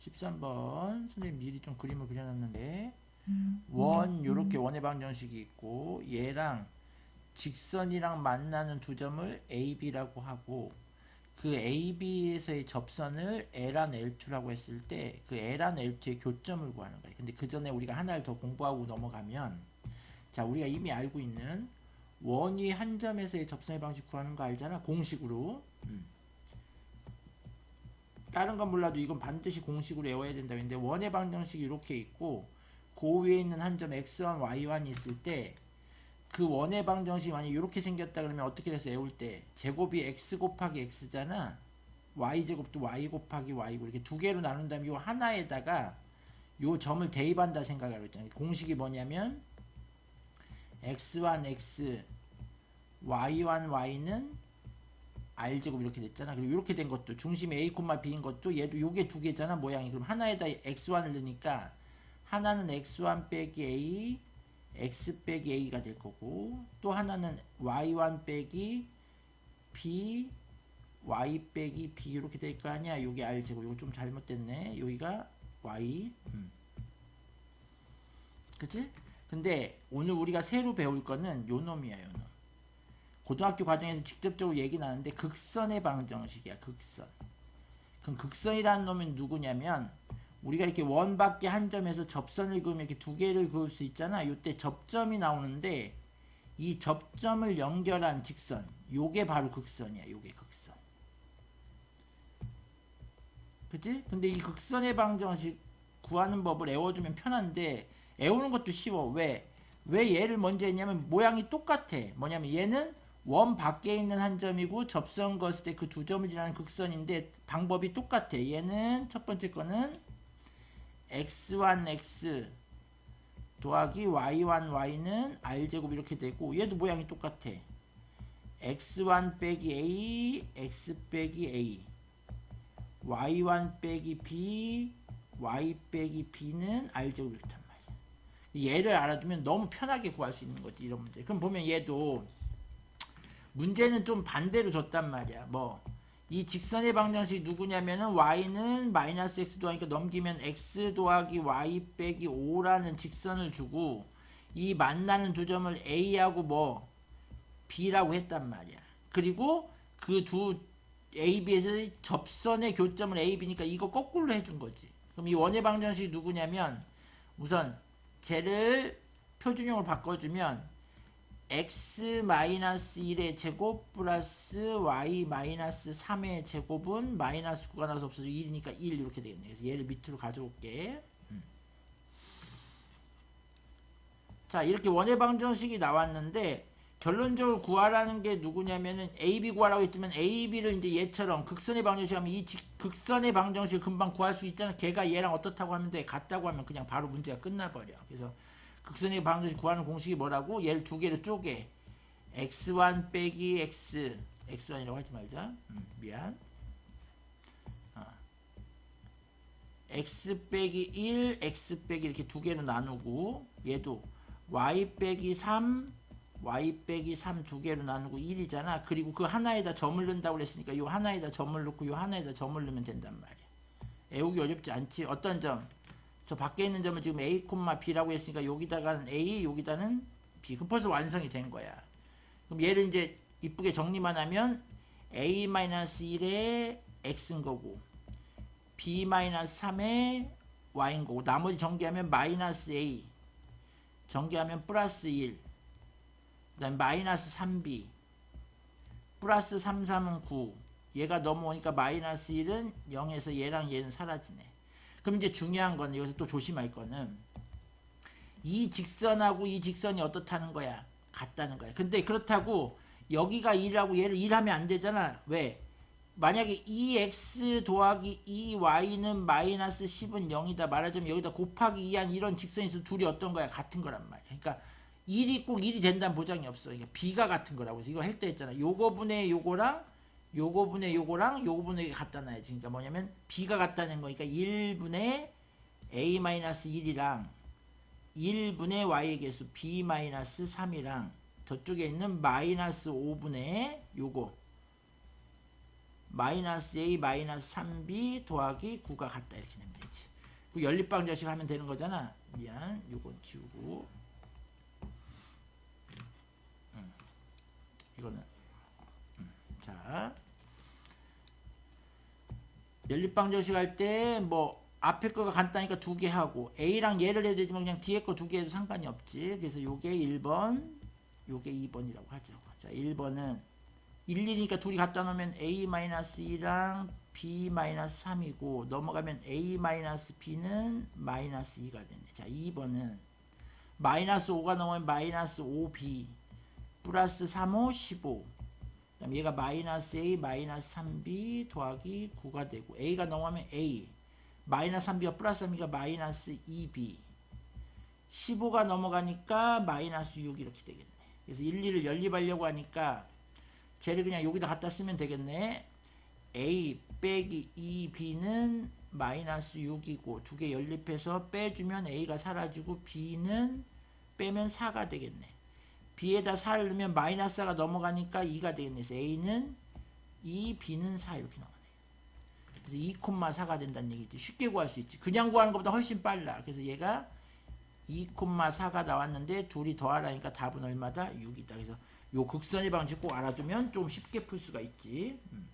13번 선생님 미리 좀 그림을 그려놨는데 원 요렇게 원의 방정식이 있고 얘랑 직선이랑 만나는 두 점을 AB라고 하고 그 AB에서의 접선을 L한 L2라고 했을 때 그 L한 L2의 교점을 구하는 거예요. 근데 그 전에 우리가 하나를 더 공부하고 넘어가면 자 우리가 이미 알고 있는 원위 한 점에서의 접선의 방식 구하는 거 알잖아 공식으로 음. 다른 건 몰라도 이건 반드시 공식으로 외워야 된다. 근데 원의 방정식이 이렇게 있고 그 위에 있는 한 점 x1, y1이 있을 때 그 원의 방정식이 만약 이렇게 생겼다 그러면 어떻게 돼서 외울 때 제곱이 x 곱하기 x잖아. Y 제곱도 y 곱하기 y고 이렇게 두 개로 나눈 다음에 요 하나에다가 요 점을 대입한다 생각하고 있잖아요 공식이 뭐냐면 x1 x y1 y는 r제곱 이렇게 됐잖아 그리고 이렇게 된 것도 중심이 a, b인 것도 얘도 요게 두 개잖아 모양이 그럼 하나에다 x1을 넣으니까 하나는 x1 빼기 a x 빼기 a가 될 거고 또 하나는 y1 빼기 b y 빼기 b 이렇게 될 거 아니야 요게 r제곱 이거 좀 잘못됐네 여기가 y 음. 그치? 근데 오늘 우리가 새로 배울 거는 요 놈이야 요 놈. 고등학교 과정에서 직접적으로 얘기 나는데 극선의 방정식이야 극선. 그럼 극선이라는 놈은 누구냐면 우리가 이렇게 원 밖에 한 점에서 접선을 그으면 이렇게 두 개를 그을 수 있잖아. 요때 접점이 나오는데 이 접점을 연결한 직선 요게 바로 극선이야 요게 극선. 그치? 근데 이 극선의 방정식 구하는 법을 외워두면 편한데 외우는 것도 쉬워. 왜? 왜 얘를 먼저 했냐면 모양이 똑같아. 뭐냐면 얘는 원 밖에 있는 한 점이고 접선 그었을 때 그 두 점을 지나는 극선인데 방법이 똑같아. 얘는 첫 번째 거는 x1x 더하기 y1 y는 r제곱 이렇게 되고 얘도 모양이 똑같아. x1 빼기 a x 빼기 a y1 빼기 b y 빼기 b는 r제곱 이렇게 단 말이야. 얘를 알아두면 너무 편하게 구할 수 있는 거지 이런 문제. 그럼 보면 얘도 문제는 좀 반대로 줬단 말이야. 뭐, 이 직선의 방정식이 누구냐면은 y는 마이너스 x 더하니까 넘기면 x 더하기 y 빼기 5라는 직선을 주고 이 만나는 두 점을 a하고 뭐 b라고 했단 말이야. 그리고 그 두 AB에서 접선의 교점을 AB니까 이거 거꾸로 해준 거지. 그럼 이 원의 방정식이 누구냐면 우선 쟤를 표준형으로 바꿔주면 x-1의 제곱 플러스 y-3의 제곱은 마이너스 9가 나와서 없어져 1이니까 1 이렇게 되겠네. 그래서 얘를 밑으로 가져올게. 음. 자 이렇게 원의 방정식이 나왔는데 결론적으로 구하라는 게 누구냐면은 AB 구하라고 했지만 AB를 이제 얘처럼 극선의 방정식 하면 이 직- 극선의 방정식을 금방 구할 수 있잖아. 걔가 얘랑 어떻다고 하면 돼. 같다고 하면 그냥 바로 문제가 끝나버려. 그래서 극선의 방정식 구하는 공식이 뭐라고? 얘를 두 개로 쪼개. x1 빼기 x x1이라고 하지 말자. 음, 미안. 어. x 빼기 1, x 빼기 이렇게 두 개로 나누고 얘도 y 빼기 3, y 빼기 3 두 개로 나누고 1이잖아. 그리고 그 하나에다 점을 넣는다고 그랬으니까 요 하나에다 점을 넣고 요 하나에다 점을 넣으면 된단 말이야. 애우기 어렵지 않지? 어떤 점? 저 밖에 있는 점을 지금 a, b라고 했으니까 여기다가는 a, 여기다는 b. 그럼 벌써 완성이 된 거야. 그럼 얘를 이제 이쁘게 정리만 하면 a-1의 x인 거고 b-3의 y인 거고 나머지 전개하면 마이너스 a 전개하면 플러스 1 그다음에 마이너스 3b 플러스 3, 3은 9 얘가 넘어오니까 마이너스 1은 0에서 얘랑 얘는 사라지네 그럼 이제 중요한 건 여기서 또 조심할 거는 이 직선하고 이 직선이 어떻다는 거야? 같다는 거야. 근데 그렇다고 여기가 1하고 얘를 1하면 안 되잖아. 왜? 만약에 2x 더하기 2y는 마이너스 10은 0이다 말하자면 여기다 곱하기 2한 이런 직선이 있어 둘이 어떤 거야? 같은 거란 말이야. 그러니까 1이 꼭 1이 된다는 보장이 없어. 그러니까 b가 같은 거라고. 그래서 이거 할 때 했잖아. 요거 분의 요거랑 요거 분의 요거랑 요거 분의 이게 같다 놔야지. 그러니까 뭐냐면 b가 같다는 거니까 1분의 a-1이랑 1분의 y의 개수 b-3이랑 저쪽에 있는 마이너스 5분의 요거 마이너스 A 마이너스 3B 더하기 9가 같다 이렇게 되면 되지. 그 연립방정식 하면 되는 거잖아. 미안, 요건 지우고. 음, 이거는 음, 자 연립방정식 할 때 뭐 앞에 거가 간단하니까 두 개 하고 A랑 얘를 해도 되지만 그냥 뒤에 거 두 개 해도 상관이 없지. 그래서 요게 1번, 요게 2번이라고 하죠. 자, 1번은 1, 2니까 둘이 갖다 놓으면 A-2랑 B-3이고 넘어가면 A-B는 마이너스 2가 되네. 자, 2번은 마이너스 5가 넘으면 마이너스 5B 플러스 3, 5, 15 그다음 얘가 마이너스 A 마이너스 3B 더하기 9가 되고 A가 넘어가면 A 마이너스 3B가 플러스 3B가 마이너스 2B 15가 넘어가니까 마이너스 6 이렇게 되겠네. 그래서 1, 2를 연립하려고 하니까 쟤를 그냥 여기다 갖다 쓰면 되겠네. A 빼기 2B는 마이너스 6이고 두 개 연립해서 빼주면 A가 사라지고 B는 빼면 4가 되겠네. B에다 4를 넣으면 마이너스 4가 넘어가니까 2가 되겠네. 그래서 A는 2, B는 4 이렇게 나오네. 그래서 2,4가 된다는 얘기지. 쉽게 구할 수 있지. 그냥 구하는 것보다 훨씬 빨라. 그래서 얘가 2,4가 나왔는데 둘이 더하라니까 답은 얼마다? 6이다. 그래서 요 극선의 방식 꼭 알아두면 좀 쉽게 풀 수가 있지. 음.